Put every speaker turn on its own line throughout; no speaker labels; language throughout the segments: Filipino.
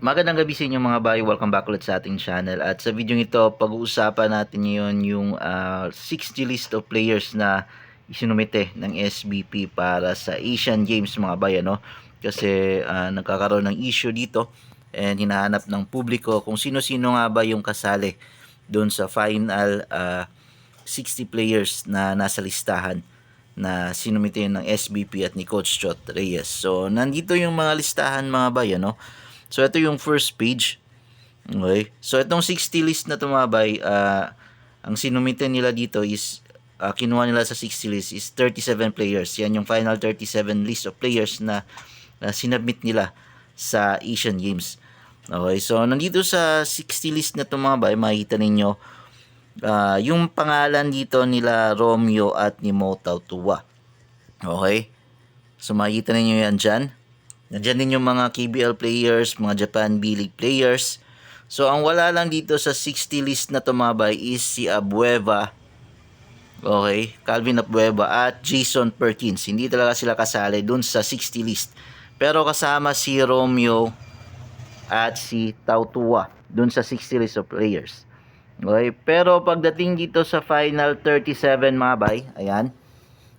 Magandang gabi sa inyo mga bayo. Welcome back ulit sa ating channel. At sa video ito, pag-uusapan natin ngayon yung ah, 60 list of players na isinumite ng SBP para sa Asian Games mga bayo. No? Kasi ah, nagkakaroon ng issue dito and hinahanap ng publiko kung sino-sino nga ba yung kasali doon sa final ah, 60 players na nasa listahan na sinumite ng SBP at ni Coach Chot Reyes. So, nandito yung mga listahan mga bayo, no? So, ito yung first page. Okay. So, itong 60 list na tumabay, ah ang sinumite nila dito is, ah, kinuha nila sa 60 list is 37 players. Yan yung final 37 list of players na, na sinubmit nila sa Asian Games. Okay. So, nandito sa 60 list na tumabay, makikita ninyo, ah, yung pangalan dito nila Romeo at ni Mo Tautua. Okay. So, makikita ninyo yan dyan. Nandiyan din yung mga KBL players, mga Japan B-League players. So, ang wala lang dito sa 60 list na tumabay is si Abueva, okay, Calvin Abueva at Jason Perkins. Hindi talaga sila kasali dun sa 60 list. Pero kasama si Romeo at si Tautua dun sa 60 list of players. Okay, pero pagdating dito sa final 37 mga bay, ayan,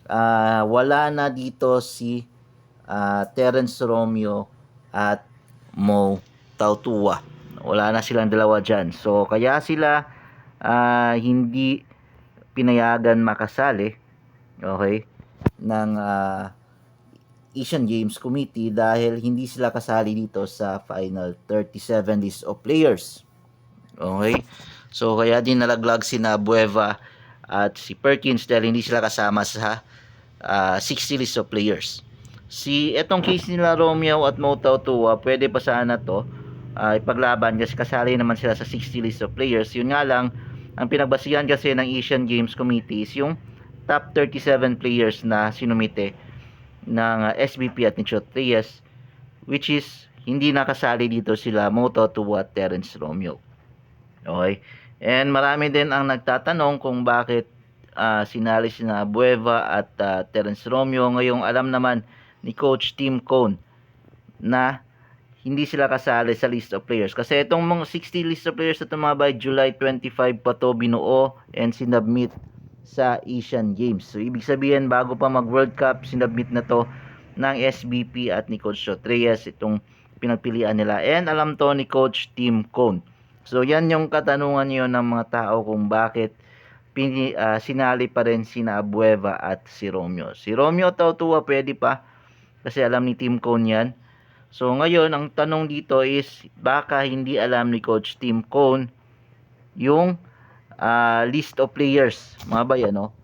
ah, wala na dito si ah, Terence Romeo at Mo Tautua. Wala na silang dalawa dyan. So, kaya sila ah, hindi pinayagan makasali okay, ng ah, Asian Games Committee dahil hindi sila kasali dito sa final 37 list of players. Okay? So, kaya din nalaglag si Bueva at si Perkins dahil hindi sila kasama sa ah, 60 list of players. Si etong case nila Romeo at Motau Tua, pwede pa sana to ah, ipaglaban kasi kasali naman sila sa 60 list of players. Yun nga lang, ang pinagbasihan kasi ng Asian Games Committee is yung top 37 players na sinumite ng ah, SBP at ni Chot Reyes which is hindi nakasali dito sila Moto Tua at Terence Romeo. Okay? And marami din ang nagtatanong kung bakit ah, sinali sina Bueva at ah, Terence Romeo. Ngayong alam naman ni Coach Tim Cone na hindi sila kasali sa list of players. Kasi itong mga 60 list of players na tumabay July 25 pa to binuo and sinubmit sa Asian Games. So ibig sabihin bago pa mag World Cup sinubmit na to ng SBP at ni Coach Chot Reyes itong pinagpilian nila. And alam to ni Coach Tim Cone. So yan yung katanungan niyo ng mga tao kung bakit pini, ah, sinali pa rin sina Abueva at si Romeo. Si Romeo Tautua pwede pa kasi alam ni Tim Cone yan. So ngayon ang tanong dito is baka hindi alam ni Coach Tim Cone yung ah, list of players mga bayan no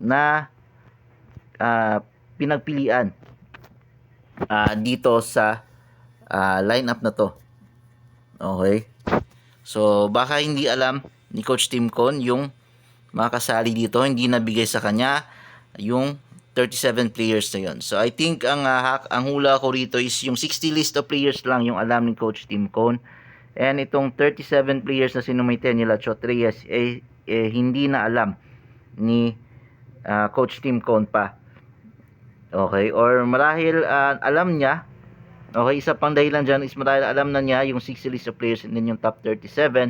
na ah, pinagpilian ah, dito sa ah, lineup na to. Okay? So, baka hindi alam ni Coach Tim Con yung makasali dito, hindi nabigay sa kanya yung 37 players na yun. So, I think ang, hak- ang hula ko rito is yung 60 list of players lang yung alam ni Coach Tim Con. And itong 37 players na sinumite nila Chot Reyes, eh, eh, hindi na alam ni ah, Coach Tim Con pa. Okay? Or marahil ah, alam niya, Okay, isa pang dahilan dyan is marahil alam na niya yung 60 list of players and then yung top 37.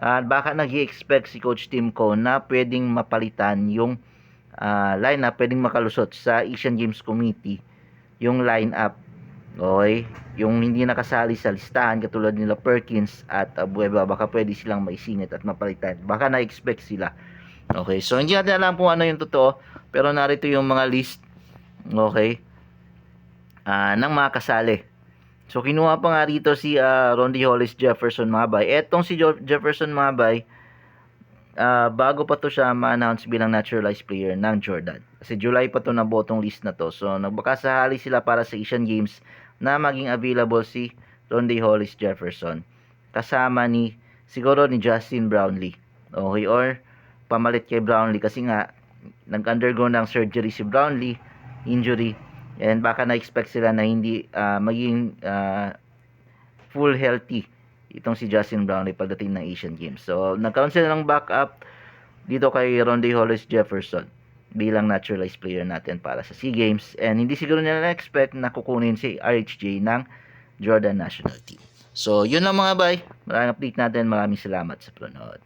At baka nag expect si Coach Tim Cone na pwedeng mapalitan yung ah, lineup, pwedeng makalusot sa Asian Games Committee yung lineup. Okay, yung hindi nakasali sa listahan katulad nila Perkins at Abueva, baka pwede silang maisingit at mapalitan. Baka na-expect sila. Okay, so hindi natin alam kung ano yung totoo, pero narito yung mga list. Okay, ah, ng mga kasali. So kinuha pa nga rito si ah, Rondy Hollis Jefferson Mabay. Etong si Jo- Jefferson Mabay, ah, bago pa to siya ma-announce bilang naturalized player ng Jordan. Kasi July pa to na botong list na to. So nagbakasahali sila para sa Asian Games na maging available si Rondy Hollis Jefferson. Kasama ni siguro ni Justin Brownlee. Okay, or pamalit kay Brownlee kasi nga nag-undergo ng surgery si Brownlee, injury, and baka na-expect sila na hindi ah, maging ah, full healthy itong si Justin Brownlee pagdating ng Asian Games. So, nagkaroon sila ng backup dito kay Rondy Hollis Jefferson bilang naturalized player natin para sa SEA Games and hindi siguro nila na-expect na kukunin si RHJ ng Jordan National Team. So, yun lang mga bay. Maraming update natin. Maraming salamat sa panonood.